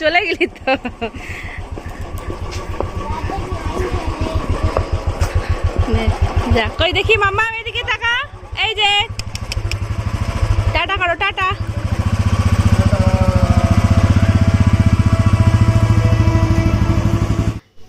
চলে গেলি তো। যা। কই দেখি মাম্মা, এদিকে টাকা এই যে। টাটা করো, টাটা।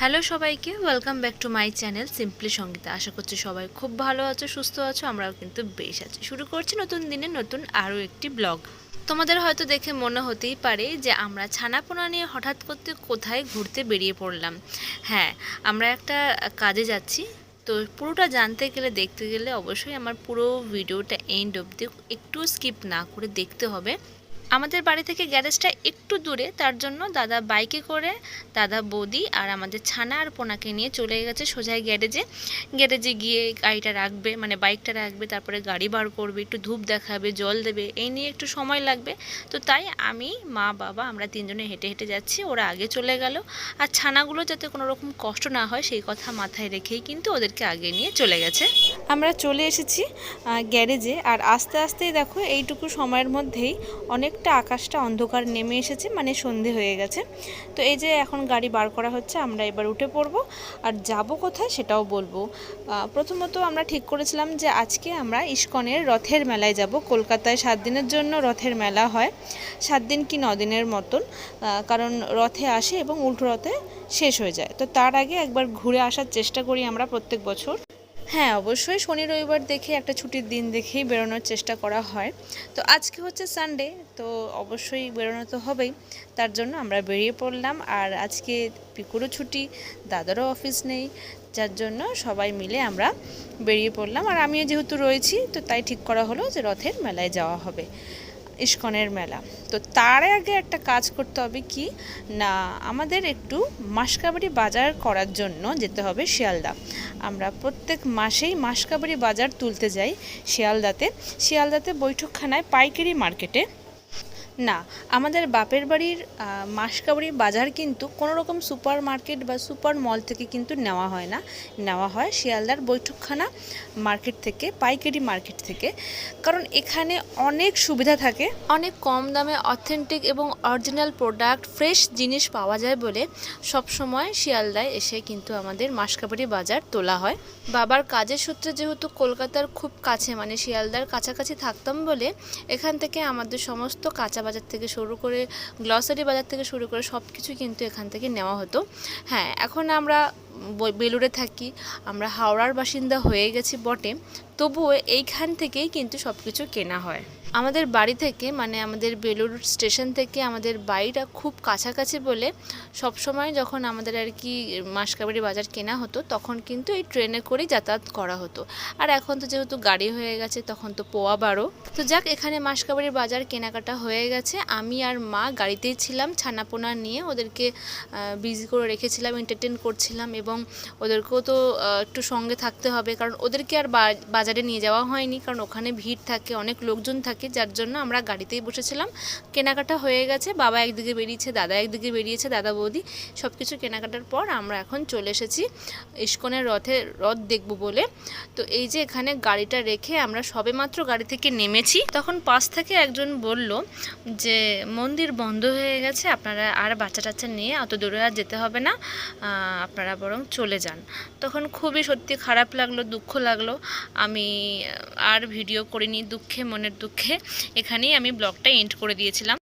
হ্যালো সবাইকে, welcome back to my channel simply Sangeeta. আশা করছি সবাই খুব ভালো আছো, সুস্থ আছো, আমরাও কিন্তু বেশ আছি। শুরু করছি নতুন দিনে নতুন আরও একটি ব্লগ। তোমাদের হয়তো দেখে মনে হতেই পারে যে আমরা ছানাপোনা নিয়ে হঠাৎ করতে কোথায় ঘুরতে বেরিয়ে পড়লাম। হ্যাঁ আমরা একটা কাজে যাচ্ছি। তো পুরোটা জানতে গেলে, দেখতে গেলে অবশ্যই আমার পুরো ভিডিওটা এন্ড অব্দি একটু স্কিপ না করে দেখতে হবে। আমাদের বাড়ি থেকে গ্যারেজটা একটু দূরে, তার জন্য দাদা বাইকে করে, দাদা বৌদি আর আমাদের ছানা আর পোনাকে নিয়ে চলে গেছে সোজাই গ্যারেজে। গ্যারেজে গিয়ে গাড়িটা রাখবে মানে বাইকটা রাখবে, তারপরে গাড়ি বার করবে, একটু ধূপ দেখাবে, জল দেবে, এই নিয়ে একটু সময় লাগবে। তো তাই আমি, মা, বাবা আমরা তিনজনে হেঁটে হেঁটে যাচ্ছি, ওরা আগে চলে গেল। আর ছানাগুলো যাতে কোনো রকম কষ্ট না হয়, সেই কথা মাথায় রেখেই কিন্তু ওদেরকে আগে নিয়ে চলে গেছে। আমরা চলে এসেছি গ্যারেজে। আর আস্তে আস্তেই দেখো, এইটুকু সময়ের মধ্যেই অনেকটা আকাশটা অন্ধকার নেমে এসেছে মানে সন্ধে হয়ে গেছে। তো এই যে এখন গাড়ি বার করা হচ্ছে, আমরা এবার উঠে পড়ব। আর যাব কোথায় সেটাও বলব। প্রথমত আমরা ঠিক করেছিলাম যে আজকে আমরা ইস্কনের রথের মেলায় যাব। কলকাতায় সাত দিনের জন্য রথের মেলা হয়। সাত দিন কি দিনের মতন। কারণ রথে আসে এবং উল্টো রথে শেষ হয়ে যায়। তো তার আগে একবার ঘুরে আসার চেষ্টা করি আমরা প্রত্যেক বছর। হ্যাঁ অবশ্যই শনি রবিবার দেখে একটা ছুটির দিন দেখেই বেরোনোর চেষ্টা করা হয়। তো আজকে হচ্ছে সানডে তো অবশ্যই বেরোনো তো হবেই। তার জন্য আমরা বেরিয়ে পড়লাম। আর আজকে পিকুরও ছুটি, দাদারও অফিস নেই, যার জন্য সবাই মিলে আমরা বেরিয়ে পড়লাম। আর আমিও যেহেতু রয়েছি, তো তাই ঠিক করা হলো যে রথের মেলায় যাওয়া হবে। ইস্কনের মেলা। তো তার আগে একটা কাজ করতে হবে কি, না, আমাদের একটু মাসকাবাড়ি বাজার করার জন্য যেতে হবে শিয়ালদা। আমরা প্রত্যেক মাসেই মাসকাবাড়ি বাজার তুলতে যাই শিয়ালদাতে। শিয়ালদাতে বৈঠকখানায় পাইকারি মার্কেটে না, আমাদের বাপের বাড়ির মাসকাবাড়ি বাজার কিন্তু কোনো রকম সুপার মার্কেট বা সুপার মল থেকে কিন্তু নেওয়া হয় না। নেওয়া হয় শিয়ালদার বৈঠকখানা মার্কেট থেকে, পাইকারি মার্কেট থেকে। কারণ এখানে অনেক সুবিধা থাকে। অনেক কম দামে অথেন্টিক এবং অরিজিনাল প্রোডাক্ট, ফ্রেশ জিনিস পাওয়া যায় বলে সব সময় শিয়ালদায় এসে কিন্তু আমাদের মাসকাবাড়ি বাজার তোলা হয়। বাবার কাজের সূত্রে যেহেতু কলকাতার খুব কাছে মানে শিয়ালদার কাছাকাছি থাকতাম বলে এখান থেকে আমাদের সমস্ত কাঁচা বাজার থেকে শুরু করে গ্লসারি বাজার থেকে শুরু করে সব কিছু কিন্তু এখান থেকে নেওয়া হতো। হ্যাঁ এখন আমরা বেলুড়ে থাকি, আমরা হাওড়ার বাসিন্দা হয়ে গেছি বটে, তবুও এইখান থেকেই কিন্তু সব কিছু কেনা হয়। আমাদের বাড়ি থেকে মানে আমাদের বেলুড় স্টেশন থেকে আমাদের বাড়িটা খুব কাছাকাছি বলে সব সময় যখন আমাদের আর কি মাসকাবাড়ি বাজার কেনা হতো, তখন কিন্তু এই ট্রেনে করেই যাতায়াত করা হতো। আর এখন তো যেহেতু গাড়ি হয়ে গেছে, তখন তো পোয়া বারো। তো যাক, এখানে মাসকাবাড়ির বাজার কেনাকাটা হয়ে গেছে। আমি আর মা গাড়িতেই ছিলাম, ছানাপোনা নিয়ে ওদেরকে বিজি করে রেখেছিলাম এন্টারটেন করছিলাম এবং ওদেরকেও তো একটু সঙ্গে থাকতে হবে। কারণ ওদেরকে আর বাজারে নিয়ে যাওয়া হয়নি, কারণ ওখানে ভিড় থাকে, অনেক লোকজন থাকে। যার জন্য আমরা গাড়িতেই বসেছিলাম। কেনাকাটা হয়ে গেছে, বাবা একদিকে বেরিয়েছে, দাদা একদিকে বেরিয়েছে, দাদা বৌদি। সব কিছু কেনাকাটার পর আমরা এখন চলে এসেছি ইস্কনের রথে, রথ দেখব বলে। তো এই যে এখানে গাড়িটা রেখে আমরা সবেমাত্র গাড়ি থেকে নেমেছি। তখন পাশ থেকে একজন বলল যে, মন্দির বন্ধ হয়ে গেছে, আপনারা আর বাচ্চা টাচ্চা নিয়ে অত দূরে আর যেতে হবে না আপনারা বরং চলে যান। তখন খুবই সত্যি খারাপ লাগল, দুঃখ লাগল। আমি আর ভিডিও করিনি, দুঃখে, মনের দুঃখে। এখানেই আমি ব্লগটা এন্ড করে দিয়েছিলাম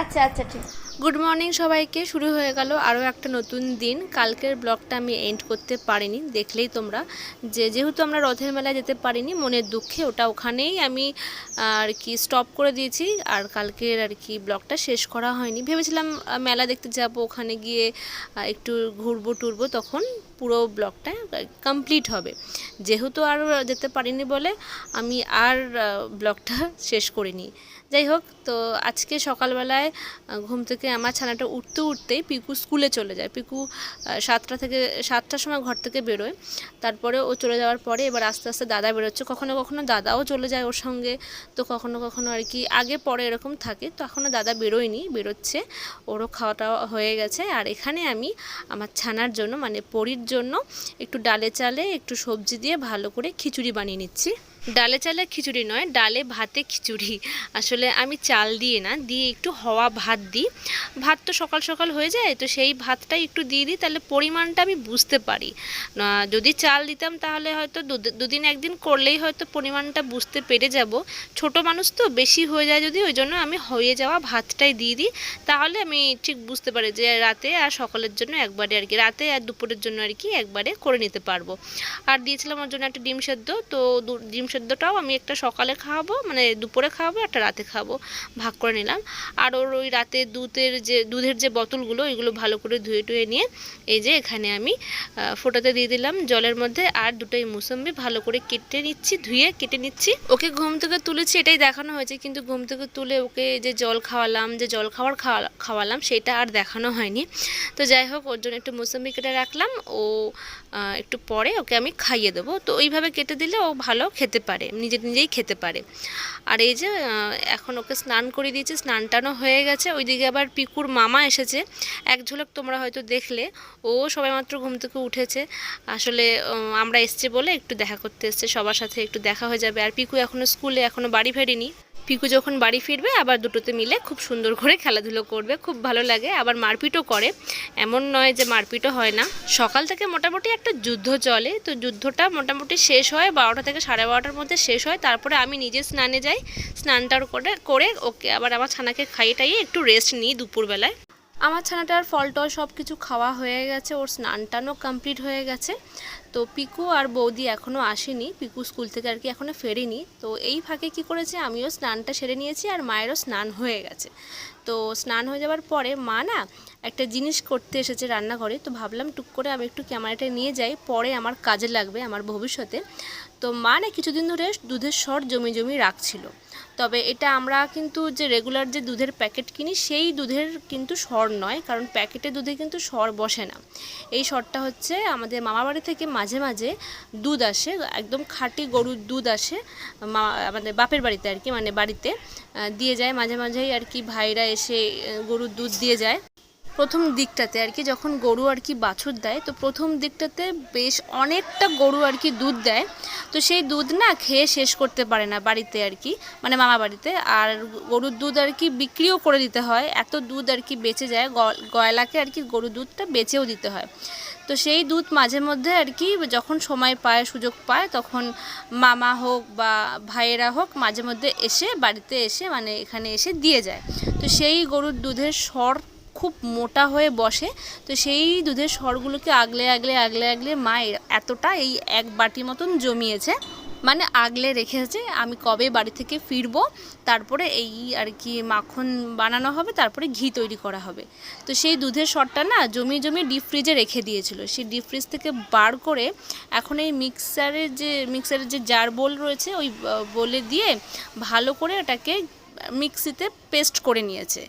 আচ্ছা আচ্ছা ঠিক গুড মর্নিং সবাইকে শুরু হয়ে গেল আরও একটা নতুন দিন। কালকের ব্লগটা আমি এন্ড করতে পারিনি, দেখলেই তোমরা। যে যেহেতু আমরা রথের মেলায় যেতে পারিনি, মনের দুঃখে ওটা ওখানেই আমি আর কি স্টপ করে দিয়েছি। আর কালকের আর কি ব্লগটা শেষ করা হয়নি। ভেবেছিলাম মেলা দেখতে যাব, ওখানে গিয়ে একটু ঘুরবো, টুরবো, তখন পুরো ব্লগটা কমপ্লিট হবে। যেহেতু আর যেতে পারিনি বলে আমি আর ব্লগটা শেষ করিনি। যাই হোক, তো আজকে সকালবেলায় ঘুম থেকে আমার ছানাটা উঠতে উঠতেই পিকু স্কুলে চলে যায়। পিকু সাতটা থেকে, সাতটার সময় ঘর থেকে বেরোয়। তারপরে ও চলে যাওয়ার পরে এবার আস্তে আস্তে দাদা বেরোচ্ছে। কখনো কখনো দাদাও চলে যায় ওর সঙ্গে, তো কখনো কখনো আর কি আগে পরে এরকম থাকে। তো এখনও দাদা বেরোয়নি, বেরোচ্ছে। ওরও খাওয়াটা হয়ে গেছে। আর এখানে আমি আমার ছানার জন্য মানে পরির জন্য একটু ডালে চালে একটু সবজি দিয়ে ভালো করে খিচুড়ি বানিয়ে নিচ্ছি। ডালে চালে খিচুড়ি নয়, ডালে ভাতে খিচুড়ি। আসলে আমি চাল দিয়ে না, দিয়ে একটু হওয়া ভাত দিই। ভাত তো সকাল সকাল হয়ে যায়, তো সেই ভাতটাই একটু দিয়ে দিই, তাহলে পরিমাণটা আমি বুঝতে পারি। যদি চাল দিতাম তাহলে হয়তো দুদিন একদিন করলেই হয়তো পরিমাণটা বুঝতে পেরে যাব। ছোট মানুষ তো বেশি হয়ে যায় যদি, ওই জন্য আমি হয়ে যাওয়া ভাতটাই দিয়ে দিই। তাহলে আমি ঠিক বুঝতে পারি যে রাতে আর সকালের জন্য একবারে আর কি, রাতে আর দুপুরের জন্য আর কি একবারে করে নিতে পারব। আর দিয়েছিলাম ওর জন্য একটা ডিম সেদ্ধ, তো ডিম সেদ্ধটাও আমি একটা সকালে খাওয়াবো মানে দুপুরে খাওয়াবো, একটা রাতে খাব ভাগ করে নিলাম। আর ওর ওই রাতে দুধের যে দুধের যে বোতলগুলো, ওইগুলো ভালো করে ধুয়ে টুয়ে নিয়ে এই যে এখানে আমি ফোটাতে দিয়ে দিলাম জলের মধ্যে। আর দুটোই মুসম্বি ভালো করে কেটে নিচ্ছি, ধুয়ে কেটে নিচ্ছি। ওকে ঘুম থেকে তুলেছি, এটাই দেখানো হয়েছে। কিন্তু ঘুম থেকে তুলে ওকে যে জল খাওয়ালাম, যে জল খাওয়ার খাওয়া- খাওয়ালাম, সেটা আর দেখানো হয়নি। তো যাই হোক, ওর জন্য একটু মুসম্বি কেটে রাখলাম। ও একটু পরে ওকে আমি খাইয়ে দেবো। তো ওইভাবে কেটে দিলে ও ভালো খেতে পারে নিজে নিজেই খেতে পারে। আর এই যে এখন ওকে স্নান করে দিয়েছি স্নান টানও হয়ে গেছে। ওইদিকে আবার পিকুর মামা এসেছে। এক ঝলক তোমরা হয়তো দেখলে, ও সবেমাত্র ঘুম থেকে উঠেছে। আসলে আমরা এসছি বলে একটু দেখা করতে এসছে, সবার সাথে একটু দেখা হয়ে যাবে। আর পিকু এখনও স্কুলে এখনও বাড়ি ফেরেনি। পিকু যখন বাড়ি ফিরবে, আবার দুটোতে মিলে খুব সুন্দর করে খেলাধুলো করবে, খুব ভালো লাগে। আবার মারপিটও করে। এমন নয় যে মারপিটও হয় না। সকাল থেকে মোটামুটি একটা যুদ্ধ চলে। তো যুদ্ধটা মোটামুটি শেষ হয়, বারোটা থেকে সাড়ে বারোটার মধ্যে শেষ হয়। তারপরে আমি নিজে স্নানে যাই, স্নানটার করে করে ওকে আবার আমার ছানাকে খাইয়ে টাইয়ে একটু রেস্ট নিই দুপুরবেলায়। আমার ছানাটার ফল টল সব কিছু খাওয়া হয়ে গেছে, ওর স্নান টানও কমপ্লিট হয়ে গেছে। তো পিকু আর বৌদি এখনও আসেনি, পিকু স্কুল থেকে আর কি এখনও ফেরেনি। তো এই ফাঁকে কি করেছে, আমিও স্নানটা সেরে নিয়েছি আর মায়েরও স্নান হয়ে গেছে। তো স্নান হয়ে যাওয়ার পরে মা না একটা জিনিস করতে এসেছে রান্নাঘরে, তো ভাবলাম টুক করে আমি একটু ক্যামেরাটা নিয়ে যাই, পরে আমার কাজে লাগবে, আমার ভবিষ্যতে। তো মা না কিছুদিন ধরে দুধের সর জমি জমি রাখছিল। তবে এটা আমরা কিন্তু যে রেগুলার যে দুধের প্যাকেট কিনি, সেই দুধের কিন্তু সর নয়, কারণ প্যাকেটে দুধে কিন্তু সর বসে না। এই সরটা হচ্ছে আমাদের মামা বাড়ি থেকে মাঝে মাঝে দুধ আসে, একদম খাঁটি গরুর দুধ আসে আমাদের বাপের বাড়িতে আর কি মানে বাড়িতে দিয়ে যায়। মাঝে মাঝেই আর কি ভাইরা এসে গরুর দুধ দিয়ে যায়। প্রথম দিকটাতে আর কি, যখন গরু আর কি বাছুর দেয়, তো প্রথম দিকটাতে বেশ অনেকটা গরু আর কি দুধ দেয়। তো সেই দুধ না খেয়ে শেষ করতে পারে না বাড়িতে আর কি মানে মামা বাড়িতে। আর গরুর দুধ আর কি বিক্রিও করে দিতে হয়, এত দুধ আর কি বেঁচে যায় গয়লাকে আর কি গরুর দুধটা বেচেও দিতে হয়। তো সেই দুধ মাঝে মধ্যে আর কি যখন সময় পায়, সুযোগ পায়, তখন মামা হোক বা ভাইয়েরা হোক মাঝে মধ্যে এসে বাড়িতে এসে মানে এখানে এসে দিয়ে যায়। তো সেই গরুর দুধের স্বর খুব মোটা হয়ে বসে, তো সেই দুধের স্বরগুলোকে আগলে আগলে আগলে আগলে মা এতটা এই এক বাটি মতন জমিয়েছে মানে আগলে রেখেছে, আমি কবে বাড়ি থেকে ফিরবো, তারপরে এই আর কি মাখন বানানো হবে, তারপরে ঘি তৈরি করা হবে। তো সেই দুধের সরটা না জমি জমি ডিপ ফ্রিজে রেখে দিয়েছিল, সেই ডিপ ফ্রিজ থেকে বার করে এখন এই মিক্সারের যে মিক্সারের যে জার বোল রয়েছে, ওই বলে দিয়ে ভালো করে ওটাকে মিক্সিতে পেস্ট করে নিয়েছে।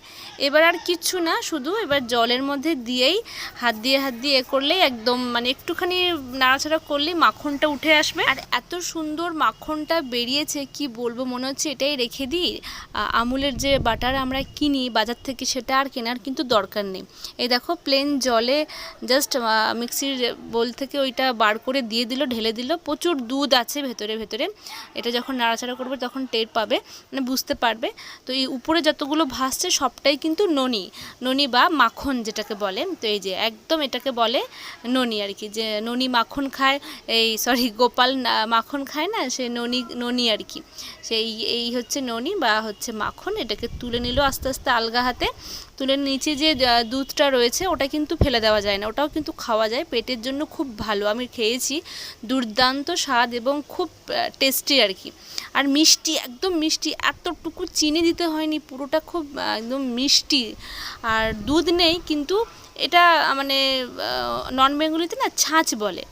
এবার আর কিচ্ছু না, শুধু এবার জলের মধ্যে দিয়েই হাত দিয়ে হাত দিয়ে এ করলেই একদম মানে একটুখানি নাড়াচাড়া করলেই মাখনটা উঠে আসবে। আর এত সুন্দর মাখনটা বেরিয়েছে, কি বলব, মনে হচ্ছে এটাই রেখে দিই। আমুলের যে বাটার আমরা কিনি বাজার থেকে সেটা আর কেনার কিন্তু দরকার নেই। এই দেখো প্লেন জলে জাস্ট মিক্সির বোল থেকে ওইটা বার করে দিয়ে দিল, ঢেলে দিল। প্রচুর দুধ আছে ভেতরে ভেতরে। এটা যখন নাড়াচাড়া করবে তখন টের পাবে মানে বুঝতে পারবে। তো এই উপরে যতগুলো ভাসছে সবটাই কিন্তু ননি। ননি বা মাখন যেটাকে বলে। তো এই যে একদম এটাকে বলে ননি আর কি। যে ননি মাখন খায়, এই সরি গোপাল মাখন খায় না, সে ননি ননি আর কি। সেই এই হচ্ছে ননি বা হচ্ছে মাখন। এটাকে তুলে নিল আস্তে আস্তে আলগা হাতে। তুলে নিচে যে দুধটা রয়েছে ওটা কিন্তু ফেলে দেওয়া যায় না। ওটাও কিন্তু খাওয়া যায়। পেটের জন্য খুব ভালো। আমি খেয়েছি। দুর্দান্ত স্বাদ এবং খুব টেস্টি আর কি। আর মিষ্টি, একদম মিষ্টি, এতটুকু চিনি দিতে হয়নি, পুরোটা খুব একদম মিষ্টি। আর দুধ নেই, কিন্তু এটা মানে নন বেঙ্গলিতে না ছাঁচ বলে।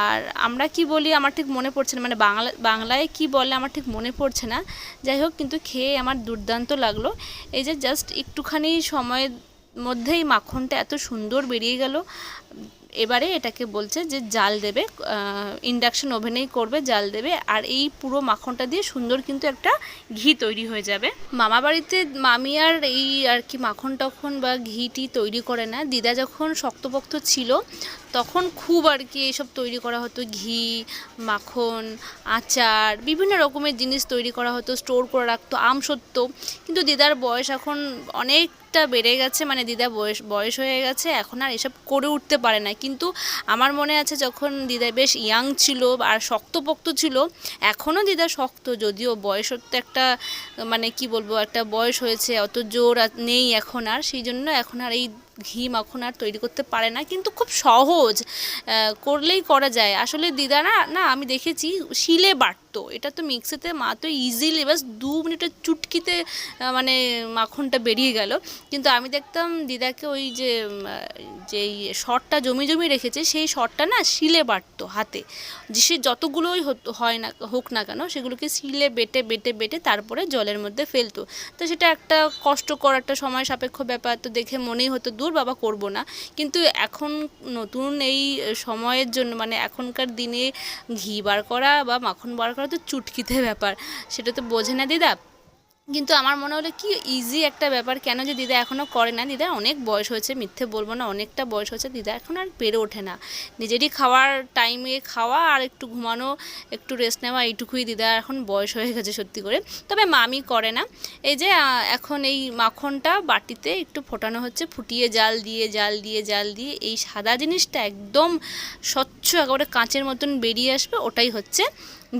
আর আমরা কি বলি, আমার ঠিক মনে পড়ছে না মানে বাংলা, বাংলায় কি বলে আমার ঠিক মনে পড়ছে না। যাই হোক, কিন্তু খেয়ে আমার দুর্দান্ত লাগল। এই যে জাস্ট একটুখানি সময়ের মধ্যেই মাখনটা এত সুন্দর বেরিয়ে গেল। এবারে এটাকে বলছে যে জাল দেবে ইন্ডাকশন ওভেনেই করবে, জাল দেবে, আর এই পুরো মাখনটা দিয়ে সুন্দর কিন্তু একটা ঘি তৈরি হয়ে যাবে। মামা বাড়িতে মামি আর এই আর কি মাখন টখন বা ঘিটি তৈরি করে না। দিদা যখন শক্তপোক্ত ছিল, তখন খুব আর কি এইসব তৈরি করা হতো। ঘি, মাখন, আচার, বিভিন্ন রকমের জিনিস তৈরি করা হতো স্টোর করে রাখতো, আম সত্য কিন্তু দিদার বয়স এখন অনেকটা বেড়ে গেছে মানে দিদা বয়স বয়স হয়ে গেছে, এখন আর এসব করে উঠতে পারে না। কিন্তু আমার মনে আছে যখন দিদা বেশ ইয়াং ছিল আর শক্তপোক্ত ছিল এখনও দিদা শক্ত, যদিও বয়সের তো একটা মানে কি বলব, একটা বয়স হয়েছে, অত জোর নেই এখন আর, সেই জন্য এখন আর এই ঘি মাখন আর তৈরি করতে পারে না, কিন্তু খুব সহজ করলেই করা যায়। আসলে দিদা না না আমি দেখেছি শিলে বাটতো এটা তো মিক্সিতে মা তো ইজিলি বাস দু মিনিটের চুটকিতে মানে মাখনটা বেরিয়ে গেল। কিন্তু আমি দেখতাম দিদাকে ওই যে যেই শটটা জমি জমি রেখেছে, সেই শটটা না শিলে বাটতো হাতে। সে যতগুলোই হয় না, হোক না কেন, সেগুলোকে শিলে বেটে বেটে বেটে তারপরে জলের মধ্যে ফেলতো। তো সেটা একটা কষ্টকর একটা সময় সাপেক্ষ ব্যাপার, তো দেখে মনেই হতো, দূর বাবা, করব না। কিন্তু এখন নতুন এই সময়ের জন্য মানে এখনকার দিনে ঘি বার করা বা মাখন বার করা তো চুটকিতে ব্যাপার, সেটা তো বোঝে না দিদা। কিন্তু আমার মনে হলো কি ইজি একটা ব্যাপার, কেন যে দিদা এখনও করে না? দিদা অনেক বয়স হয়েছে, মিথ্যে বলব না, অনেকটা বয়স হয়েছে, দিদা এখন আর পেরে ওঠে না। নিজেরই খাওয়ার টাইমে খাওয়া আর একটু ঘুমানো, একটু রেস্ট নেওয়া, এইটুকুই দিদা এখন বয়স হয়ে গেছে সত্যি করে। তবে মামি করে না। এই যে এখন এই মাখনটা বাটিতে একটু ফোটানো হচ্ছে, ফুটিয়ে জাল দিয়ে জাল দিয়ে জাল দিয়ে, এই সাদা জিনিসটা একদম স্বচ্ছ, একেবারে কাঁচের মতন বেরিয়ে আসবে, ওটাই হচ্ছে।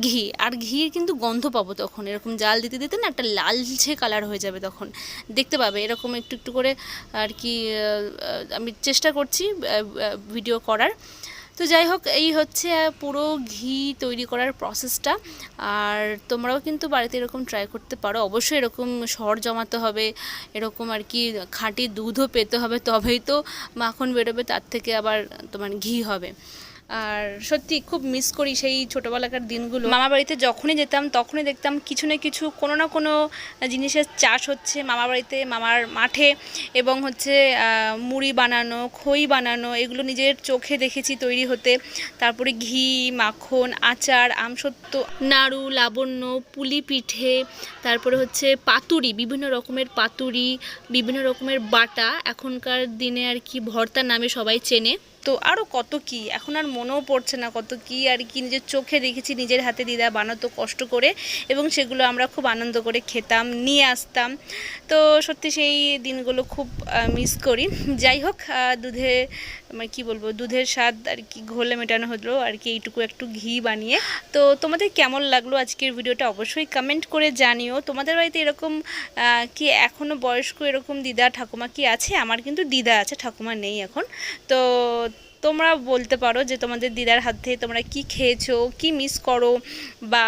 ঘি। আর ঘিয়ের কিন্তু গন্ধ পাবো তখন। এরকম জাল দিতে দিতে না একটা লালচে কালার হয়ে যাবে তখন। দেখতে পাবে, এরকম একটু একটু করে আর কি আমি চেষ্টা করছি ভিডিও করার। তো যাই হোক, এই হচ্ছে পুরো ঘি তৈরি করার প্রসেসটা আর তোমরাও কিন্তু বাড়িতে এরকম ট্রাই করতে পারো। অবশ্যই এরকম সর জমাতে হবে, এরকম আর কি খাঁটি দুধও পেতে হবে, তবেই তো মাখন বেরোবে, তার থেকে আবার তোমার ঘি হবে। আর সত্যি খুব মিস করি সেই ছোটোবেলাকার দিনগুলো। মামা বাড়িতে যখনই যেতাম, তখনই দেখতাম কিছু না কিছু, কোনো না কোনো জিনিসের চাষ হচ্ছে মামা বাড়িতে মামার মাঠে এবং হচ্ছে মুড়ি বানানো, খই বানানো, এগুলো নিজের চোখে দেখেছি তৈরি হতে। তারপরে ঘি, মাখন, আচার আমসত্ব নাড়ু, লাবণ্য, পুলি পিঠে, তারপরে হচ্ছে পাতুরি, বিভিন্ন রকমের পাতুরি, বিভিন্ন রকমের বাটা। এখনকার দিনে আর কি ভর্তা নামে সবাই চেনে। তো আরও কত কি? এখন আর মনেও পড়ছে না কত কি আর কি নিজের চোখে দেখেছি নিজের হাতে দিদা বানাতো কষ্ট করে এবং সেগুলো আমরা খুব আনন্দ করে খেতাম, নিয়ে আসতাম। তো সত্যি সেই দিনগুলো খুব মিস করি। যাই হোক দুধে মানে কি বলব, দুধের স্বাদ আর কি ঘোলে মেটানো হলো আর কি, এইটুকু একটু ঘি বানিয়ে। তো তোমাদের কেমন লাগল আজকের ভিডিওটা অবশ্যই কমেন্ট করে জানিও। তোমাদের বাড়িতে এরকম কি এখনও বয়স্ক এরকম দিদা ঠাকুমা কি আছে? আমার কিন্তু দিদা আছে, ঠাকুমা নেই এখন। তো তোমরা বলতে পারো যে তোমাদের দিদার হাত থেকে তোমরা কি খেয়েছো, কি মিস করো বা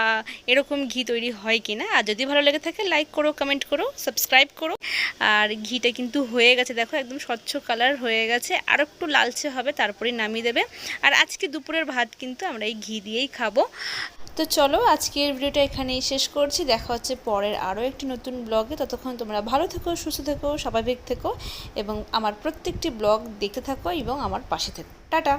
এরকম ঘি তৈরি হয় কি না আর যদি ভালো লেগে থাকে লাইক করো কমেন্ট করো সাবস্ক্রাইব করো। আর ঘিটা কিন্তু হয়ে গেছে, দেখো একদম স্বচ্ছ কালার হয়ে গেছে। আর একটু লালচে হবে, তারপরে নামিয়ে দেবে। আর আজকে দুপুরের ভাত কিন্তু আমরা এই ঘি দিয়েই খাব। তো চলো আজকের ভিডিওটা এখানেই শেষ করছি। দেখা হচ্ছে পরের আরও একটি নতুন ব্লগে ততক্ষণ তোমরা ভালো থেকো, সুস্থ থেকো, স্বাভাবিক থেকো এবং আমার প্রত্যেকটি ব্লগ দেখতে থাকো এবং আমার পাশে থেকো। টাটা!